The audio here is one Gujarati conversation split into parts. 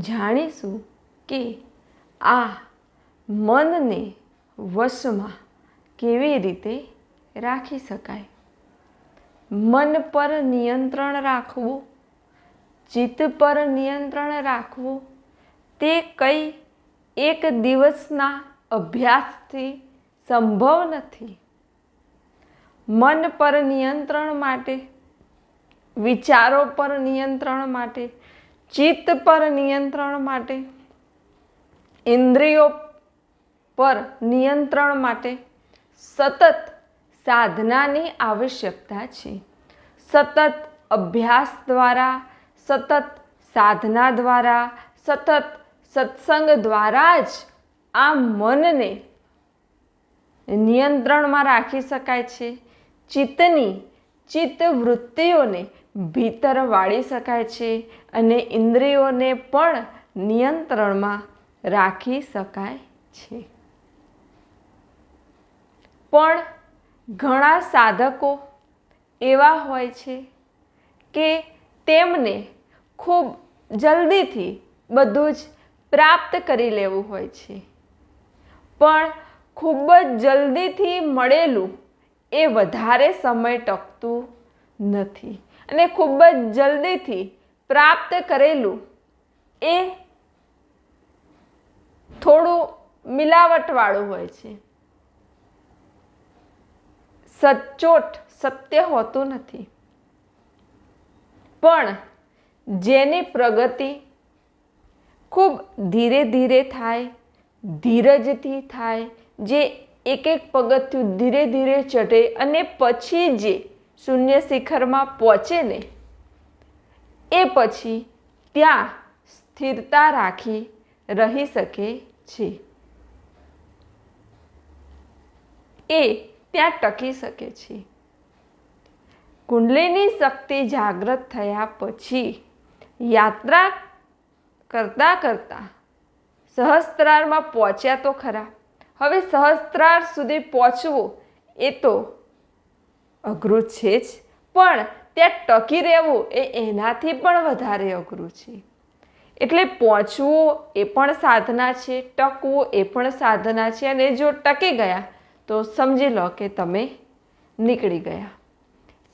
જાણીશું કે આ મનને વશમાં કેવી રીતે રાખી શકાય. મન પર નિયંત્રણ રાખવું, ચિત્ત પર નિયંત્રણ રાખવું, તે કઈ એક દિવસના અભ્યાસથી સંભવ નથી. મન પર નિયંત્રણ માટે, વિચારો પર નિયંત્રણ માટે ચિત્ત પર નિયંત્રણ માટે, ઇન્દ્રિયો પર નિયંત્રણ માટે સતત સાધનાની આવશ્યકતા છે. સતત અભ્યાસ દ્વારા, સતત સાધના દ્વારા, સતત સત્સંગ દ્વારા જ આ મનને નિયંત્રણમાં રાખી શકાય છે. ચિત્તની ચિત્ત વૃત્તિઓને ભીતર વાળી શકાય છે અને ઇન્દ્રિયોને પણ નિયંત્રણમાં રાખી શકાય છે. પણ ઘણા સાધકો એવા હોય છે કે તેમને ખૂબ જલ્દીથી બધું જ પ્રાપ્ત કરી લેવું હોય છે. પણ ખૂબ જ જલ્દીથી મળેલું એ વધારે સમય ટકતું નથી. અને ખૂબ જ જલ્દીથી પ્રાપ્ત કરેલું એ થોડું મિલાવટવાળું હોય છે. સચોટ સત્ય હોતું નથી. પણ જેની પ્રગતિ ખૂબ ધીરે ધીરે થાય, ધીરજથી થાય, જે એક એક પગથિયું ધીરે ધીરે ચઢે અને પછી જે શૂન્ય શિખરમાં પહોંચે ને, એ પછી ત્યાં સ્થિરતા રાખી રહી શકે છે. એ ત્યાં ટકી શકે છે. કુંડલીની શક્તિ જાગૃત થયા પછી યાત્રા કરતાં કરતાં સહસ્ત્રારમાં પહોંચ્યા તો ખરા. હવે સહસ્ત્રાર સુધી પહોંચવું એ તો અઘરું છે જ, પણ ત્યાં ટકી રહેવું એ એનાથી પણ વધારે અઘરું છે. એટલે પહોંચવું એ પણ સાધના છે, ટકવું એ પણ સાધના છે અને જો ટકી ગયા, તો સમજી લો કે તમે નીકળી ગયા.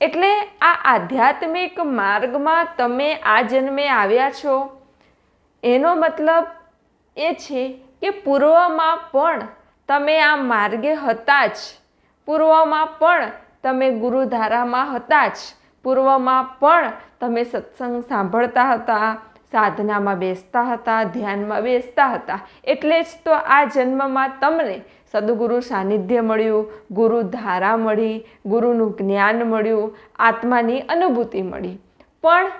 એટલે આ આધ્યાત્મિક માર્ગમાં તમે આ જન્મે આવ્યા છો, એનો મતલબ એ છે કે પૂર્વમાં પણ તમે આ માર્ગે હતા જ. પૂર્વમાં પણ તમે ગુરુધારામાં હતા જ. પૂર્વમાં પણ તમે સત્સંગ સાંભળતા હતા, સાધનામાં બેસતા હતા, ધ્યાનમાં બેસતા હતા. એટલે જ તો આ જન્મમાં તમને સદગુરુ સાનિધ્ય મળ્યું, ગુરુ ધારા મળી, ગુરુનું જ્ઞાન મળ્યું, આત્માની અનુભૂતિ મળી. પણ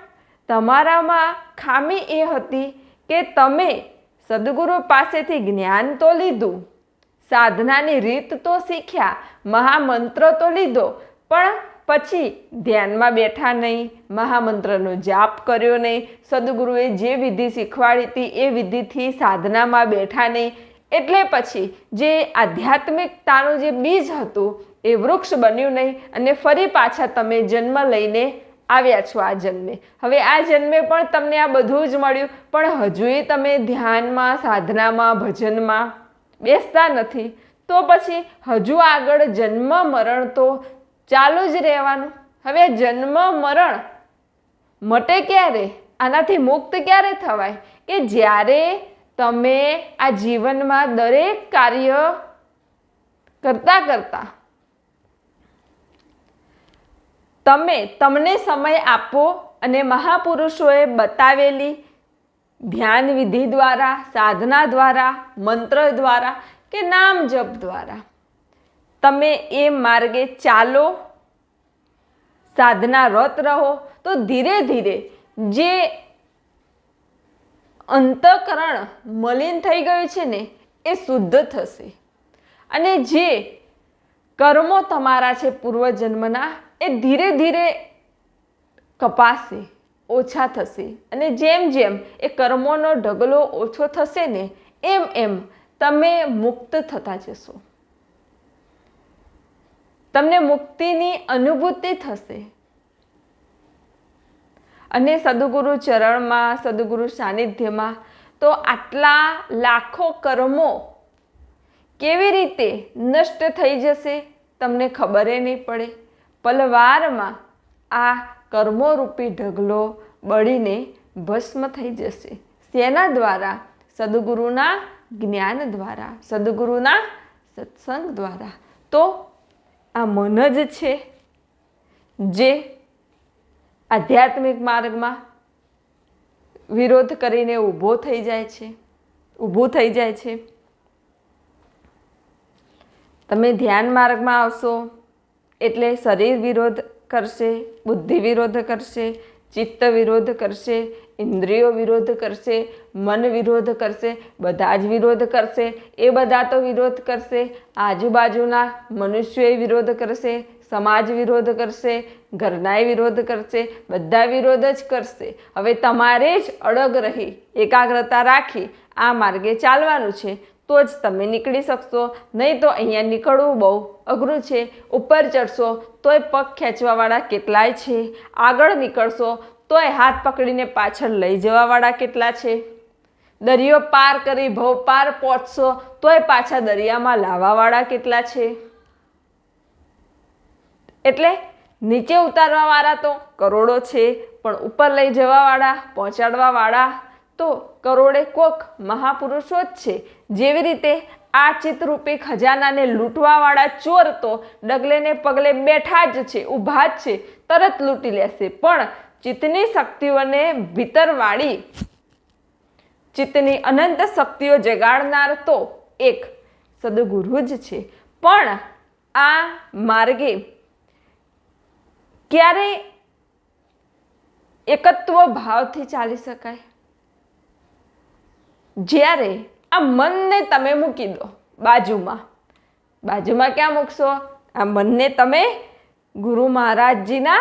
તમારામાં ખામી એ હતી કે તમે સદગુરુ પાસેથી જ્ઞાન તો લીધું સાધનાની રીત તો શીખ્યા, મહામંત્ર તો લીધો, પણ પછી ધ્યાનમાં બેઠા નહીં, મહામંત્રનો જાપ કર્યો નહીં. સદગુરુએ જે વિધિ શીખવાડી હતી એ વિધિથી સાધનામાં બેઠા નહીં. એટલે પછી જે આધ્યાત્મિકતાનું જે બીજ હતું એ વૃક્ષ બન્યું નહીં અને ફરી પાછા તમે જન્મ લઈને આવ્યા છો આ જન્મે. હવે આ જન્મે પણ તમને આ બધું જ મળ્યું, પણ હજુય તમે ધ્યાનમાં, સાધનામાં, ભજનમાં બેસતા નથી. તો પછી હજુ આગળ જન્મ મરણ તો ચાલુ જ રહેવાનું. હવે જન્મ મરણ મટે ક્યારે? આનાથી મુક્ત ક્યારે થવાય? કે જ્યારે તમે આ જીવનમાં દરેક કાર્ય કરતા કરતા તમે, તમને સમય આપો અને મહાપુરુષોએ બતાવેલી ધ્યાન વિધિ દ્વારા, સાધના દ્વારા, મંત્ર દ્વારા કે નામ જપ દ્વારા. તમે એ માર્ગે ચાલો, સાધના રત રહો, તો ધીરે ધીરે જે અંતકરણ મલિન થઈ ગયું છે ને, એ શુદ્ધ થશે. અને જે કર્મો તમારા છે પૂર્વજન્મના, એ ધીરે ધીરે કપાશે. ઓછા થશે. અને જેમ જેમ એ કર્મોનો ઢગલો ઓછો થશે ને, એમ એમ તમે મુક્ત થતા જશો. તમને મુક્તિની અનુભૂતિ થશે. અને સદગુરુ ચરણમાં, સદગુરુ સાનિધ્યમાં તો આટલા લાખો કર્મો કેવી રીતે નષ્ટ થઈ જશે, તમને ખબર નહીં પડે. પલવારમાં આ કર્મોરૂપી ઢગલો બળીને ભસ્મ થઈ જશે. શેના દ્વારા? સદગુરુના જ્ઞાન દ્વારા. સદગુરુના સત્સંગ દ્વારા. તો આ મન જ છે જે આધ્યાત્મિક માર્ગમાં વિરોધ કરીને ઊભો થઈ જાય છે. ઊભું થઈ જાય છે. તમે ધ્યાન માર્ગમાં આવશો એટલે શરીર વિરોધ કરશે, બુદ્ધિ વિરોધ કરશે, ચિત્ત વિરોધ કરશે, ઇન્દ્રિયો વિરોધ કરશે, મન વિરોધ કરશે, બધા જ વિરોધ કરશે, એ બધા તો વિરોધ કરશે. આજુબાજુના મનુષ્યોએ વિરોધ કરશે, સમાજ વિરોધ કરશે ઘરનાય વિરોધ કરશે, બધા વિરોધ જ કરશે. હવે તમારે જ અડગ રહી, એકાગ્રતા રાખી, આ માર્ગે ચાલવાનું છે. તો જ તમે નીકળી શકશો. નહીં તો અહીંયા નીકળવું બહુ અઘરું છે. ઉપર ચડશો તોય પગ ખેંચવાવાળા કેટલાય છે. આગળ નીકળશો તોય હાથ પકડીને પાછળ લઈ જવાવાળા કેટલા છે. દરિયો પાર કરી ભવ પાર પહોંચશો તોય પાછા દરિયામાં લાવવાવાળા કેટલા છે. એટલે નીચે ઉતારવાવાળા તો કરોડો છે, પણ ઉપર લઈ જવાવાળા, પહોંચાડવાવાળા તો કરોડે કોક મહાપુરુષો જ છે. જેવી રીતે આ ચિત્તરૂપી ખજાનાને લૂંટવાવાળા ચોર તો ડગલે ને પગલે બેઠા જ છે, ઊભા જ છે, તરત લૂંટી લેશે. પણ ચિત્તની શક્તિઓને ભીતરવાળી, ચિત્તની અનંત શક્તિઓ જગાડનાર તો એક સદગુરુ જ છે. પણ આ માર્ગે ક્યારે એકત્વ ભાવથી ચાલી શકાય? જ્યારે આ મનને તમે મૂકી દો બાજુમાં. બાજુમાં ક્યાં મૂકશો? આ મનને તમે ગુરુ મહારાજજીના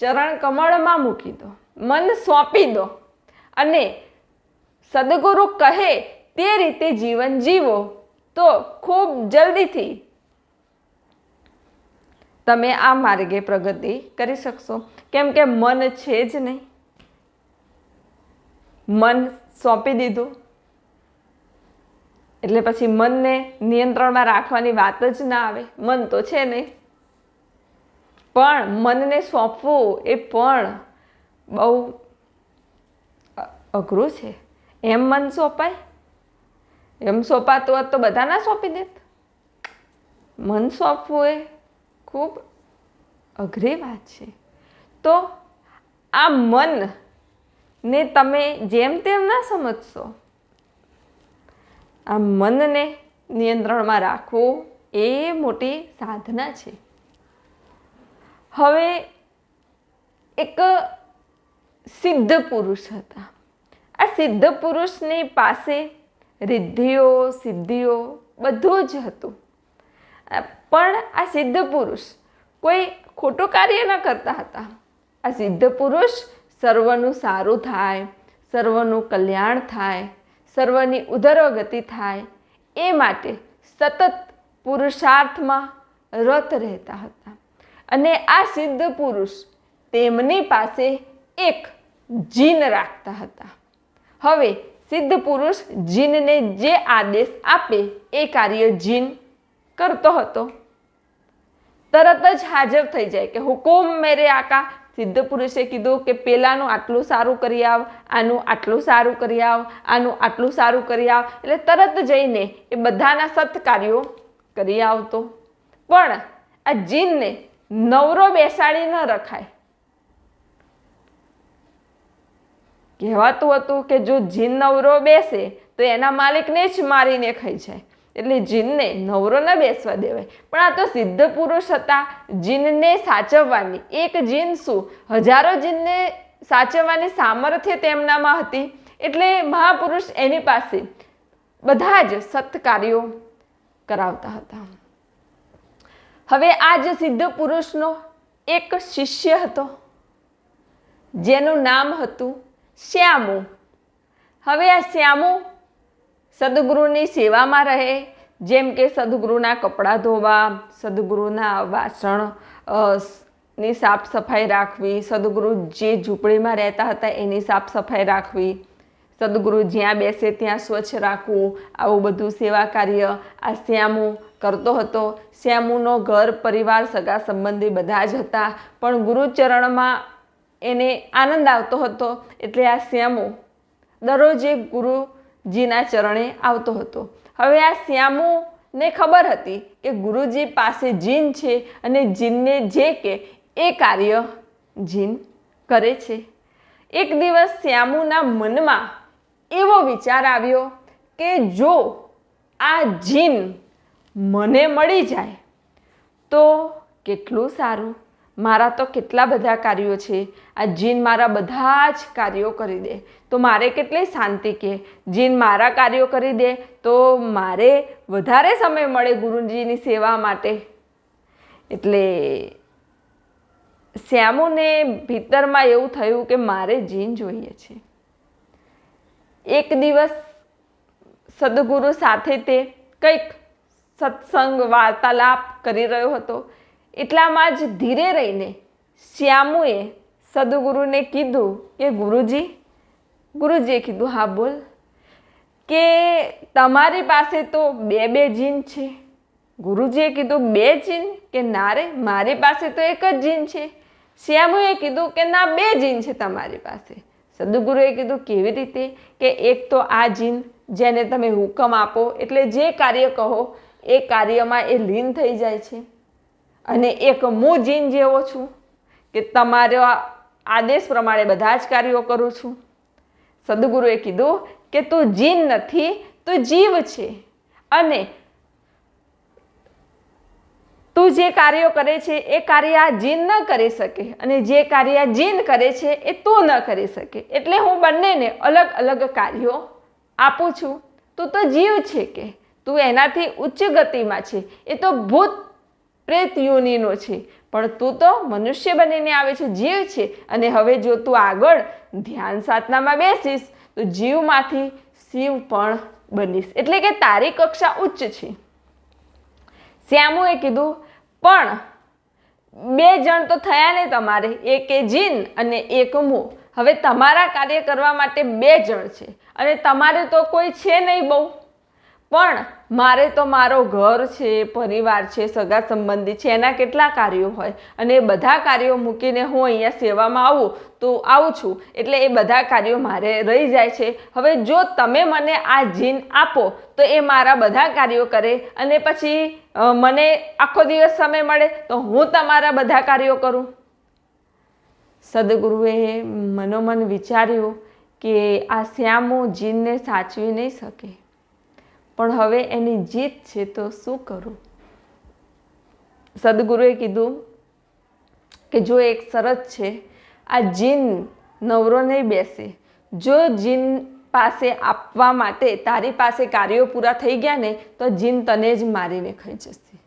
ચરણ કમળમાં મૂકી દો. મન સોંપી દો. અને સદગુરુ કહે તે રીતે જીવન જીવો. તો ખૂબ જલ્દીથી તમે આ માર્ગે પ્રગતિ કરી શકશો. કેમ કે મન છે જ નહીં. મન સોંપી દીધું. એટલે પછી મનને નિયંત્રણમાં રાખવાની વાત જ ના આવે. મન તો છે નહીં પણ મનને સોંપવું એ પણ બહુ અઘરું છે. એમ મન સોંપાય? એમ સોંપાતું હોત તો બધા ના સોંપી દેત. મન સોંપવું એ ખૂબ અઘરી વાત છે. તો આ મનને તમે જેમ તેમ ના સમજશો. આ મનને નિયંત્રણમાં રાખવું એ મોટી સાધના છે. હવે એક સિદ્ધ પુરુષ હતા. આ સિદ્ધ પુરુષની પાસે રિદ્ધિઓ, સિદ્ધિઓ બધું જ હતું. પણ આ સિદ્ધ પુરુષ કોઈ ખોટું કાર્ય ન કરતા હતા. આ સિદ્ધ પુરુષ સર્વનું સારું થાય, સર્વનું કલ્યાણ થાય સર્વની ઉદરગતિ થાય, એ માટે સતત પુરુષાર્થમાં રત રહેતા હતા. અને આ સિદ્ધ પુરુષ તેમની પાસે એક જીન રાખતા હતા. હવે સિદ્ધ પુરુષ જીનને જે આદેશ આપે, એ કાર્ય જીન કરતો હતો. તરત જ હાજર થઈ જાય કે હુકુમ મેરે આકા સિદ્ધ પુરુષે કીધું કે પેલાનું આટલું સારું કરી આવ, આનું આટલું સારું કરી આવ, આનું આટલું સારું કરી આવ. એટલે તરત જઈને એ બધાના સત્કાર્યો કરી આવતો. પણ આ જીનને નવરો બેસાડી ન રખાય. કહેવાતું હતું કે જો જીન નવરો બેસે, તો એના માલિકને જ મારીને ખાઈ જાય. એટલે જીનને નવરો ન બેસવા દેવાય. પણ આ તો સિદ્ધ પુરુષ હતા, જીનને સાચવવાની. એક જીન શું? હજારો જીનને સાચવવાની સામર્થ્ય તેમનામાં હતી. એટલે મહાપુરુષ એની પાસે બધા જ સત્કાર્યો કરાવતા હતા. હવે આ જ સિદ્ધ પુરુષનો એક શિષ્ય હતો, જેનું નામ હતું શ્યામુ. હવે આ શ્યામુ સદગુરુની સેવામાં રહે, જેમ કે સદગુરુના કપડાં ધોવા, સદગુરુના વાસણની સાફ સફાઈ રાખવી, સદગુરુ જે ઝૂંપડીમાં રહેતા હતા એની સાફ સફાઈ રાખવી, સદગુરુ જ્યાં બેસે ત્યાં સ્વચ્છ રાખવું, આવું બધું સેવા કાર્ય આ શ્યામુ કરતો હતો. શ્યામુનો ઘર, પરિવાર, સગા સંબંધી બધા જ હતા, પણ ગુરુચરણમાં એને આનંદ આવતો હતો. એટલે આ શ્યામુ દરરોજે ગુરુજીના ચરણે આવતો હતો. હવે આ શ્યામુને ખબર હતી કે ગુરુજી પાસે જીન છે અને જીનને જે કે એ કાર્ય જીન કરે છે. એક દિવસ શ્યામુના મનમાં એવો વિચાર આવ્યો કે જો આ જીન મને મળી જાય તો કેટલું સારું. મારા તો કેટલા બધા કાર્યો છે. આ જીન મારા બધા જ કાર્યો કરી દે. તો મારે કેટલી શાંતિ કે જીન મારા કાર્યો કરી દે તો મારે વધારે સમય મળે ગુરુજીની સેવા માટે. એટલે શ્યામુને ભીતરમાં એવું થયું કે મારે જીન જોઈએ છે. એક દિવસ સદગુરુ સાથે તે કંઈક સત્સંગ વાર્તાલાપ કરી રહ્યો હતો. એટલામાં જ ધીરે રહીને શ્યામુએ સદગુરુને કીધું કે, ગુરુજી, ગુરુજીએ કીધું, હા, બોલ. કે તમારી પાસે તો બે બે જીન છે. ગુરુજીએ કીધું, બે જીન? કે ના રે, મારી પાસે તો એક જ જીન છે. શ્યામુએ કીધું કે, ના, બે જીન છે તમારી પાસે. સદગુરુએ કીધું, કેવી રીતે? કે એક તો આ જીન જેને તમે હુકમ આપો, એટલે જે કાર્ય કહો, એ કાર્યમાં એ લીન થઈ જાય છે. અને એક હું જીન જેવો છું કે તમારા આદેશ પ્રમાણે બધા જ કાર્યો કરું છું. સદગુરુએ કીધું કે તું જીન નથી, તું જીવ છે. અને તું જે કાર્યો કરે છે, એ કાર્ય આ જીન ન કરી શકે. અને જે કાર્ય જીન કરે છે, એ તું ન કરી શકે. એટલે હું બંનેને અલગ અલગ કાર્યો આપું છું. તું તો જીવ છે કે. તું એનાથી ઉચ્ચ ગતિમાં છે. એ તો ભૂત પ્રેત યોનિનો છે. પણ તું તો મનુષ્ય બનીને આવે છે, જીવ છે. અને હવે જો તું આગળ ધ્યાન સાધનામાં બેસીશ, તો જીવમાંથી શિવ પણ બનીશ. એટલે કે તારી કક્ષા ઉચ્ચ છે. શ્યામુએ કીધું, પણ બે જણ તો થયા ને તમારે, એક એ જીન અને એક મો. હવે તમારા કાર્ય કરવા માટે બે જણ છે. અને તમારે તો કોઈ છે નહીં બહુ. પણ મારે તો મારો ઘર છે, પરિવાર છે, સગા સંબંધી છે, એના કેટલા કાર્યો હોય? અને એ બધા કાર્યો મૂકીને હું અહીંયા સેવામાં આવું, તો આવું છું. એટલે એ બધા કાર્યો મારે રહી જાય છે. હવે જો તમે મને આ જીન આપો, તો એ મારા બધા કાર્યો કરે અને પછી મને આખો દિવસ સમય મળે, તો હું તમારા બધા કાર્યો કરું? સદગુરુએ મનોમન વિચાર્યું કે આ શ્યામો જીનને સાચવી નહીં શકે. પણ હવે એની જીત છે તો શું કરું? સદગુરુએ કીધું કે જો એક શરત છે, આ જીન નવરો નહીં બેસે. જો જીન પાસે આપવા માટે તારી પાસે કાર્યો પૂરા થઈ ગયા ને, તો જીન તને જ મારીને ખાઈ જશે.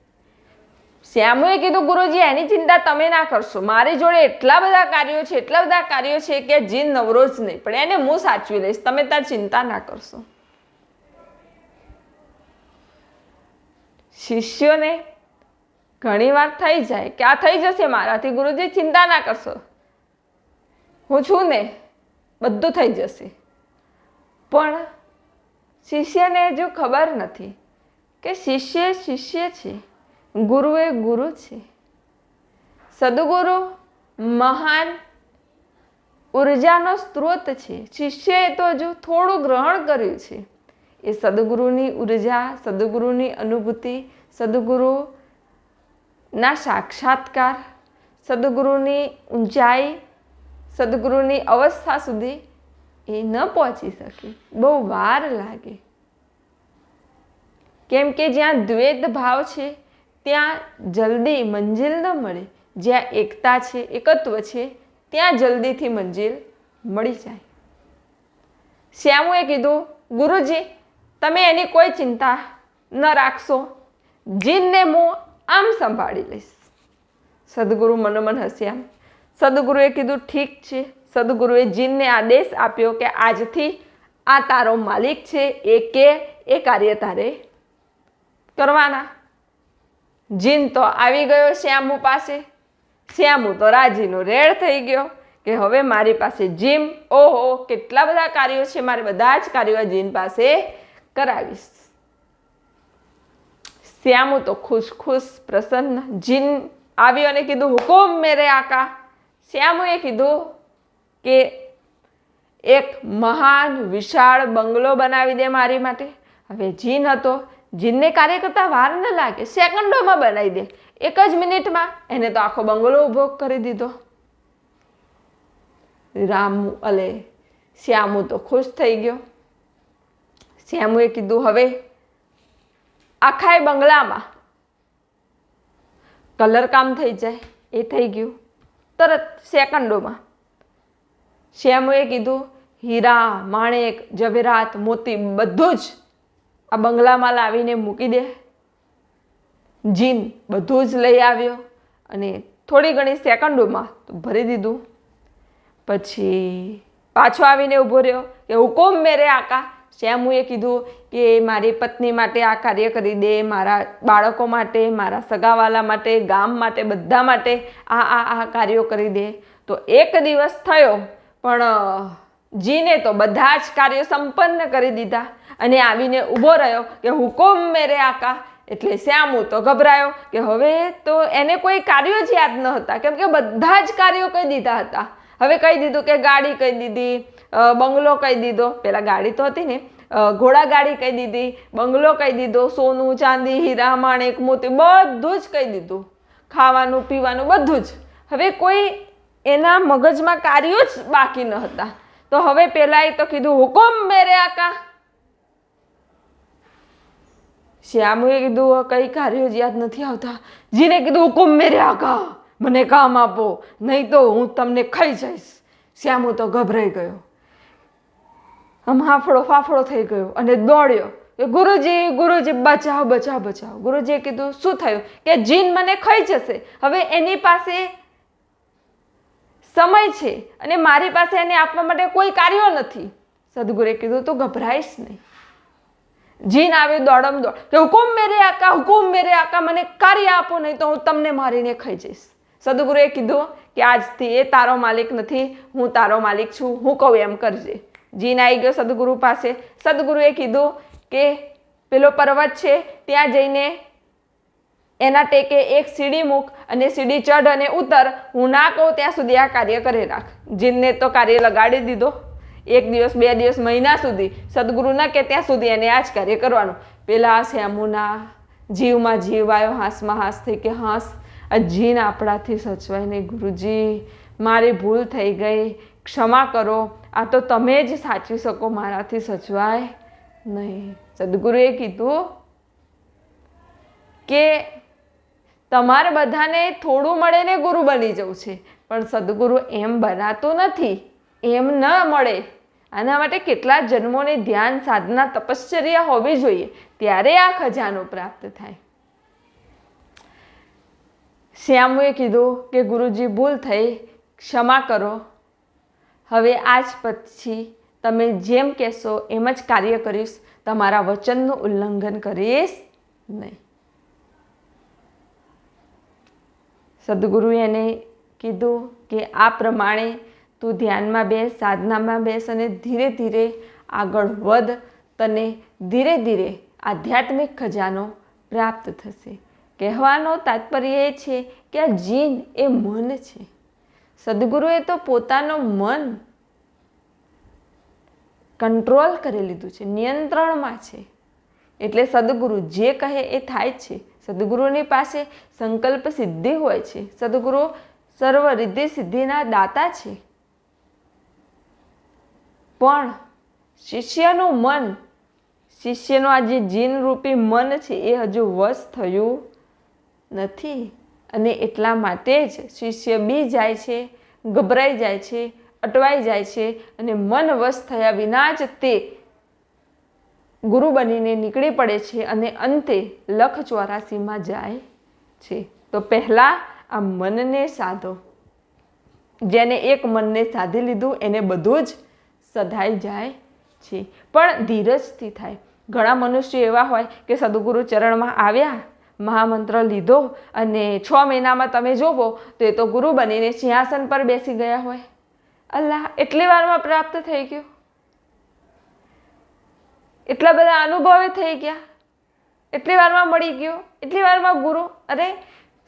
શ્યામુએ કીધું, ગુરુજી, એની ચિંતા તમે ના કરશો. મારી જોડે એટલા બધા કાર્યો છે, એટલા બધા કાર્યો છે કે જીન નવરો જ નહીં. પણ એને હું સાચવી લઈશ. તમે તાર ચિંતા ના કરશો. શિષ્યોને ઘણીવાર થઈ જાય કે આ થઈ જશે મારાથી ગુરુજી ચિંતા ના કરશો. હું છું ને બધું થઈ જશે. પણ શિષ્યને હજુ ખબર નથી કે શિષ્ય શિષ્ય છે ગુરુ એ ગુરુ છે. સદગુરુ મહાન ઉર્જાનો સ્ત્રોત છે. શિષ્યએ તો હજુ થોડું ગ્રહણ કર્યું છે. એ સદગુરુની ઊર્જા, સદગુરુની અનુભૂતિ સદગુરુના સાક્ષાત્કાર, સદગુરુની ઊંચાઈ, સદગુરુની અવસ્થા સુધી એ ન પહોંચી શકે. બહુ વાર લાગે. કેમ કે જ્યાં દ્વૈત ભાવ છે, ત્યાં જલ્દી મંજિલ ન મળે. જ્યાં એકતા છે, એકત્વ છે, ત્યાં જલ્દીથી મંજિલ મળી જાય. શ્યામુએ કીધું, ગુરુજી તમે એની કોઈ ચિંતા ન રાખશો. જીનને હું આમ સંભાળી લઈશ. સદગુરુ મનોમન હસ્યા. સદગુરુએ કીધું, ઠીક છે. સદગુરુએ જીનને આદેશ આપ્યો કે આજથી આ તારો માલિક છે, એ કે, એ કાર્ય તારે કરવાના. જીન તો આવી ગયો શ્યામુ પાસે. શ્યામુ તો રાજીનો રેડ થઈ ગયો કે હવે મારી પાસે જીમ. ઓહો, કેટલા બધા કાર્યો છે, મારે બધા જ કાર્યો જીન પાસે કરાવીશ. શ્યામુ તો ખુશ ખુશ પ્રસન્ન, જીન આવ્યો અને કીધું, હુકુમ મેરે આકા. શ્યામુએ કીધું કે, એક મહાન, વિશાળ બંગલો બનાવી દે મારી માટે. હવે જીન હતો, જીનને કાર્ય કરતા વાર ન લાગે, સેકન્ડોમાં બનાવી દે. એક જ મિનિટમાં એને તો આખો બંગલો ઊભો કરી દીધો. રામુ અલે, શ્યામુ તો ખુશ થઈ ગયો. શ્યામુએ કીધું, હવે આખા એ બંગલામાં કલર કામ થઈ જાય. એ થઈ ગયું તરત સેકન્ડોમાં. શ્યામુએ કીધું, હીરા, માણેક જવેરાત મોતી બધું જ આ બંગલામાં લાવીને મૂકી દે. જીન બધું જ લઈ આવ્યો અને થોડી ઘણી સેકન્ડોમાં તો ભરી દીધું. પછી પાછો આવીને ઊભો રહ્યો કે હુકુમ મેરે આકા? શ્યામુએ કીધું કે મારી પત્ની માટે આ કાર્ય કરી દે, મારા બાળકો માટે, મારા સગાવાલા માટે, ગામ માટે, બધા માટે આ આ આ કાર્યો કરી દે. તો એક દિવસ થયો, પણ જીને તો બધા જ કાર્યો સંપન્ન કરી દીધા અને આવીને ઊભો રહ્યો કે હુકુમ મેરે આકા. એટલે શ્યામુ તો ગભરાયો કે હવે તો એને કોઈ કાર્યો જ યાદ ન હતા. કેમ કે બધા જ કાર્યો કહી દીધા હતા. હવે કહી દીધું કે ગાડી કહી દીધી બંગલો કહી દીધો. પેલા ગાડી તો હતી ને ઘોડા ગાડી કહી દીધી બંગલો કહી દીધો સોનું ચાંદી હીરા માણેક મોતી બધું જ કહી દીધું. ખાવાનું પીવાનું બધું જ. હવે કોઈ એના મગજમાં કાર્યો જ બાકી ન હતા. તો હવે પેલાએ તો કીધું હુકુમ મેરે આકા. શ્યામુએ કીધું "અ, કઈ કાર્યો જ યાદ નથી આવતા. જીને કીધું હુકુમ મેરે આકા. મને કામ આપો નહીં તો હું તમને ખાઈ જઈશ. શ્યામુ તો ગભરાઈ ગયો. આમ હાફળો ફાફળો થઈ ગયો અને દોડ્યો કે ગુરુજી ગુરુજી, બચાવ બચાવ બચાવ. ગુરુજીએ કીધું, શું થયું? કે જીન મને ખાઈ જશે. હવે એની પાસે સમય છે અને મારી પાસે એને આપવા માટે કોઈ કાર્યો નથી. સદગુરુએ કીધું, તો ગભરાઈશ નહીં. જીન આવે દોડમ દોડ. કે હુકુમ મેરે આકા, હુકુમ મેરે આકા, મને કાર્ય આપો નહીં તો હું તમને મારીને ખાઈ જઈશ. સદગુરુએ કીધું કે આજથી એ તારો માલિક નથી, હું તારો માલિક છું, હું કહું એમ કરજે. જીન આવી ગયો સદગુરુ પાસે. સદગુરુએ કીધું કે પેલો પર્વત છે, ત્યાં જઈને એના ટેકે એક સીડી મૂક અને સીડી ચઢ અને ઉતર. હું ના કહું, ત્યાં સુધી આ કાર્ય કરી રાખ. જીનને તો કાર્ય લગાડી દીધો. એક દિવસ, બે દિવસ, મહિના સુધી. સદગુરુ ન કે ત્યાં સુધી એને આ જ કાર્ય કરવાનું. પેલા શ્યામુના જીવમાં જીવ આવ્યો, હાંસમાં હાંસ થઈ કે હાંસ. જીન આપણાથી સચવાય નહીં, ગુરુજી. મારી ભૂલ થઈ ગઈ. ક્ષમા કરો. આ તો તમે જ સાચવી શકો મારાથી સચવાય નહીં. સદગુરુએ કીધું કે તમારે બધાને થોડું મળે ને ગુરુ બની જવું છે. પણ સદગુરુ એમ બનાતું નથી. એમ ન મળે. આના માટે કેટલા જન્મોની ધ્યાન, સાધના, તપશ્ચર્યા હોવી જોઈએ. ત્યારે આ ખજાનો પ્રાપ્ત થાય. શ્યામુએ કીધું કે ગુરુજી ભૂલ થઈ. ક્ષમા કરો. હવે આજ પછી તમે જેમ કહેશો એમ જ કાર્ય કરીશ. તમારા વચનનું ઉલ્લંઘન કરીશ નહીં. સદગુરુએ એને કીધું કે આ પ્રમાણે તું ધ્યાનમાં બેસ, સાધનામાં બેસ અને ધીરે ધીરે આગળ વધ તને ધીરે ધીરે આધ્યાત્મિક ખજાનો પ્રાપ્ત થશે. કહેવાનો તાત્પર્ય એ છે કે આ જીન એ મન છે. સદગુરુએ તો પોતાનો મન કંટ્રોલ કરી લીધું છે, નિયંત્રણમાં છે. એટલે સદગુરુ જે કહે એ થાય છે. સદગુરુની પાસે સંકલ્પ સિદ્ધિ હોય છે. સદગુરુ સર્વ રિદ્ધિ સિદ્ધિના દાતા છે. પણ શિષ્યનું મન, શિષ્યનું આ જે જીન રૂપી મન છે, એ હજુ વશ થયું નથી. અને એટલા માટે જ શિષ્ય બી જાય છે, ગભરાઈ જાય છે, અટવાઈ જાય છે અને મન વશ થયા વિના જ તે ગુરુ બનીને નીકળી પડે છે અને અંતે લખ ચોરાસીમાં જાય છે. તો પહેલાં આ મનને સાધો. જેને એક મનને સાધી લીધું એને બધું જ સધાઈ જાય છે. પણ ધીરજથી થાય. ઘણા મનુષ્યો એવા હોય કે સદગુરુ ચરણમાં આવ્યા મહામંત્ર લીધો અને છ મહિનામાં તમે જોવો તો એ તો ગુરુ બનીને સિંહાસન પર બેસી ગયા હોય. અલ્લાહ, એટલી વારમાં પ્રાપ્ત થઈ ગયું. એટલા બધા અનુભવે થઈ ગયા. એટલી વારમાં મળી ગયો. એટલી વારમાં ગુરુ, અરે,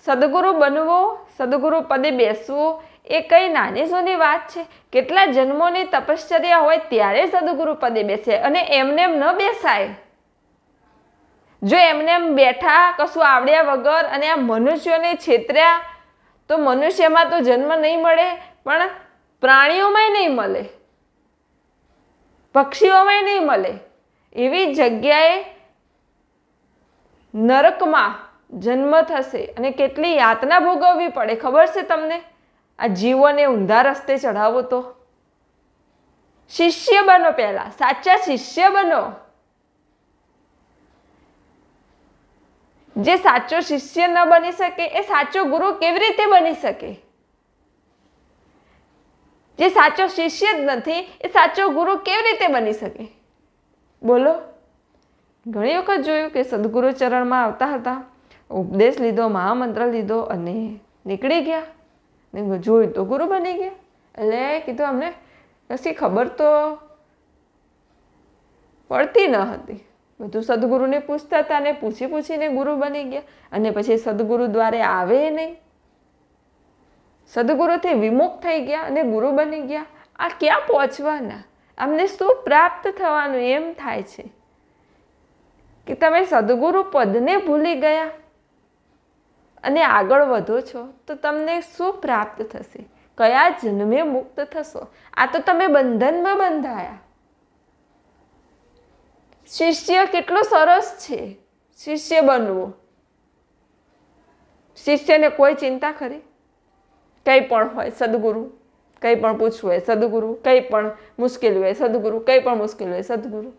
સદગુરુ બનવો, સદગુરુ પદે બેસવું, એ કઈ નાની સોની વાત છે. કેટલા જન્મોની તપશ્ચર્યા હોય ત્યારે સદગુરુ પદે બેસે અને એમને એમ ન બેસાય. જો એમને એમ બેઠા કશું આવડ્યા વગર અને આ મનુષ્યોને છેતર્યા, તો મનુષ્યમાં તો જન્મ નહીં મળે, પણ પ્રાણીઓમાંય નહીં મળે. પક્ષીઓમાંય નહીં મળે. એવી જગ્યાએ નરકમાં જન્મ થશે અને કેટલી યાતના ભોગવવી પડે. ખબર છે તમને? આ જીવોને ઊંધા રસ્તે ચઢાવો તો. શિષ્ય બનો પહેલાં. સાચા શિષ્ય બનો. જે સાચો શિષ્ય ન બની શકે, એ સાચો ગુરુ કેવી રીતે બની શકે? જે સાચો શિષ્ય જ નથી, એ સાચો ગુરુ કેવી રીતે બની શકે? બોલો. ઘણી વખત જોયું કે સદગુરુ ચરણમાં આવતા હતા, ઉપદેશ લીધો, મહામંત્ર લીધો અને નીકળી ગયા. ને જોયું તો ગુરુ બની ગયા. એટલે કીધું અમને કશી ખબર તો પડતી ન હતી. બધું સદગુરુને પૂછતા હતા અને પૂછી પૂછીને ગુરુ બની ગયા. અને પછી સદગુરુ દ્વારે આવે નહીં. સદગુરુથી વિમુખ થઈ ગયા અને ગુરુ બની ગયા. આ ક્યાં પહોંચવાના? અમને શું પ્રાપ્ત થવાનું એમ થાય છે? કે તમે સદગુરુ પદને ભૂલી ગયા અને આગળ વધો છો, તો તમને શું પ્રાપ્ત થશે? કયા જન્મે મુક્ત થશો? આ તો તમે બંધનમાં બંધાયા. શિષ્ય કેટલો સરસ છે. શિષ્ય બનવું. શિષ્યને કોઈ ચિંતા ખરી? કંઈ પણ હોય, સદગુરુ, કંઈ પણ પૂછવું હોય, સદગુરુ, કંઈ પણ મુશ્કેલ હોય, સદગુરુ, કંઈ પણ મુશ્કેલ હોય, સદગુરુ.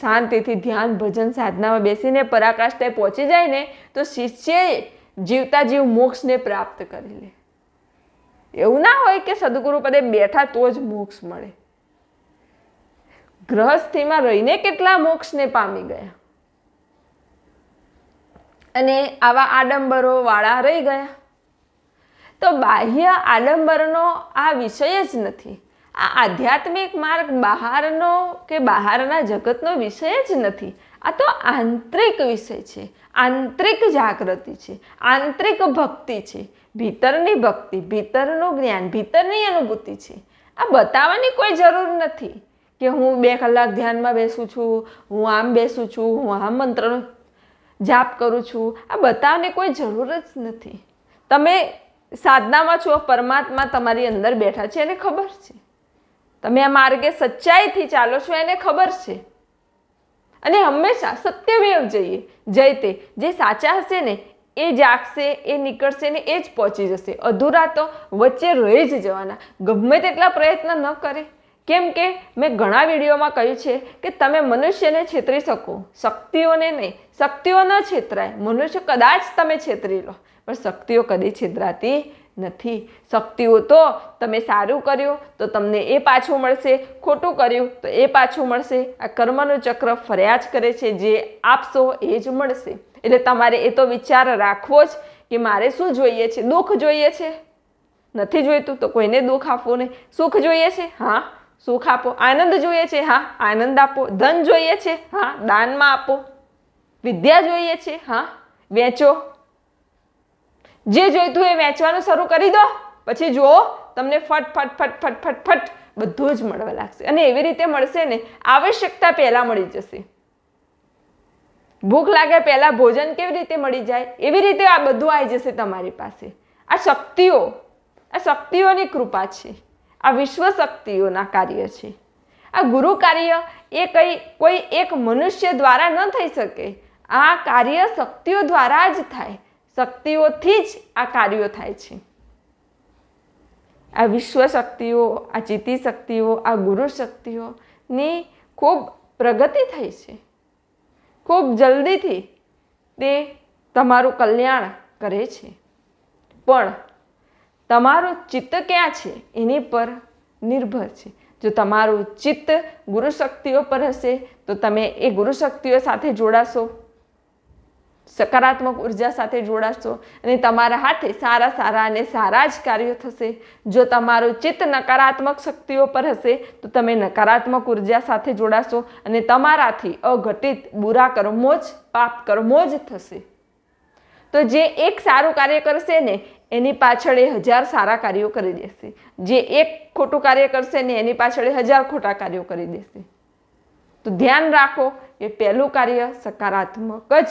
શાંતિથી ધ્યાન, ભજન, સાધનામાં બેસીને પરાકાષ્ઠાએ પહોંચી જાય ને, તો શિષ્યએ જીવતા જીવ મોક્ષને પ્રાપ્ત કરી લે. એવું ના હોય કે સદગુરુ પદે બેઠા તો જ મોક્ષ મળે. ગ્રહસ્થિમાં રહીને કેટલા મોક્ષને પામી ગયા? અને આવા આડંબરો વાળા રહી ગયા? તો બાહ્ય આડંબરનો આ વિષય જ નથી. આ આધ્યાત્મિક માર્ગ બહારનો કે બહારના જગતનો વિષય જ નથી. આ તો આંતરિક વિષય છે. આંતરિક જાગૃતિ છે. આંતરિક ભક્તિ છે. ભીતરની ભક્તિ, ભીતરનું જ્ઞાન, ભીતરની અનુભૂતિ છે. આ બતાવવાની કોઈ જરૂર નથી. કે હું બે કલાક ધ્યાનમાં બેસું છું, હું આમ બેસું છું, હું આમ મંત્રનો જાપ કરું છું, આ બતાવવાની કોઈ જરૂર જ નથી. તમે સાધનામાં છો, પરમાત્મા તમારી અંદર બેઠા છે, એને ખબર છે. તમે આ માર્ગે સચ્ચાઈથી ચાલો છો, એને ખબર છે. અને હંમેશા સત્યમેવ જઈએ જઈ તે. જે સાચા હશે ને, એ જાગશે, એ નીકળશે ને, એ જ પહોંચી જશે. અધૂરા તો વચ્ચે રહી જ જવાના. ગમે તેટલા પ્રયત્ન ન કરે. કેમ કે મેં ઘણા વિડીયોમાં કહ્યું છે કે તમે મનુષ્યને છેતરી શકો, શક્તિઓને નહીં. શક્તિઓ ન છેતરાય. મનુષ્ય કદાચ તમે છેતરી લો, પણ શક્તિઓ કદી છેતરાતી નથી. શક્તિઓ તો તમે સારું કર્યું, તો તમને એ પાછું મળશે. ખોટું કર્યું, તો એ પાછું મળશે. આ કર્મનું ચક્ર ફર્યા જ કરે છે, જે આપશો એ જ મળશે. એટલે તમારે એ તો વિચાર રાખવો જ કે મારે શું જોઈએ છે? દુઃખ જોઈએ છે? નથી જોઈતું, તો કોઈને દુઃખ આપવું નહીં. સુખ જોઈએ છે? હા? સુખ આપો, આનંદ જોઈએ છે, હા, આનંદ આપો. ધન જોઈએ છે, હા, દાનમાં આપો. વિદ્યા જોઈએ છે, હા, વેચો. જે જોઈતું એ વેચવાનું શરૂ કરી દો, પછી જુઓ, તમને ફટ ફટ ફટ ફટ ફટ ફટ બધું જ મળવા લાગશે. અને એવી રીતે મળશે ને, આવશ્યકતા પહેલાં મળી જશે. ભૂખ લાગે પહેલાં ભોજન કેવી રીતે મળી જાય? એવી રીતે આ બધું આવી જશે તમારી પાસે. આ શક્તિઓ, આ શક્તિઓની કૃપા છે. આ વિશ્વ શક્તિઓના કાર્ય છે. આ ગુરુ કાર્ય એ કંઈ, કોઈ એક મનુષ્ય દ્વારા ન થઈ શકે. આ કાર્ય શક્તિઓ દ્વારા જ થાય. શક્તિઓથી જ આ કાર્યો થાય છે. આ વિશ્વ શક્તિઓ આ ચિત્તી શક્તિઓ આ ગુરુ શક્તિઓની ખૂબ પ્રગતિ થઈ છે. ખૂબ જલ્દીથી તે તમારું કલ્યાણ કરે છે. પણ તમારું ચિત્ત ક્યાં છે? એની પર નિર્ભર છે. જો તમારું ચિત્ત ગુરુ શક્તિઓ પર હશે, તો તમે એ ગુરુ શક્તિઓ સાથે જોડાશો. સકારાત્મક ઊર્જા સાથે જોડાશો અને તમારા હાથે સારા સારા અને સારા જ કાર્યો થશે. જો તમારું ચિત્ત નકારાત્મક શક્તિઓ પર હશે, તો તમે નકારાત્મક ઊર્જા સાથે જોડાશો અને તમારાથી અઘટિત બુરા કર્મો જ, પાપ કર્મો જ થશે. તો જે એક સારું કાર્ય કરશે ને એની પાછળ એ હજાર સારા કાર્યો કરી દેશે. જે એક ખોટું કાર્ય કરશે ને એની પાછળ એ હજાર ખોટા કાર્યો કરી દેશે. તો ધ્યાન રાખો એ પહેલું કાર્ય સકારાત્મક જ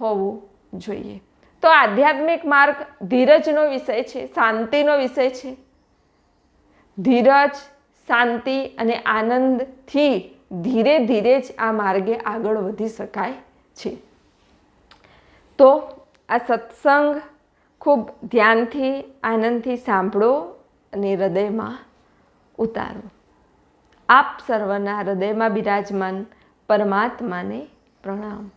હોવું જોઈએ. તો આધ્યાત્મિક માર્ગ ધીરજનો વિષય છે, શાંતિનો વિષય છે. ધીરજ, શાંતિ અને આનંદથી ધીરે ધીરે જ આ માર્ગે આગળ વધી શકાય છે. તો આ સત્સંગ ખૂબ ધ્યાનથી આનંદથી સાંભળો અને હૃદયમાં ઉતારો. આપ સર્વના હૃદયમાં બિરાજમાન પરમાત્માને પ્રણામ.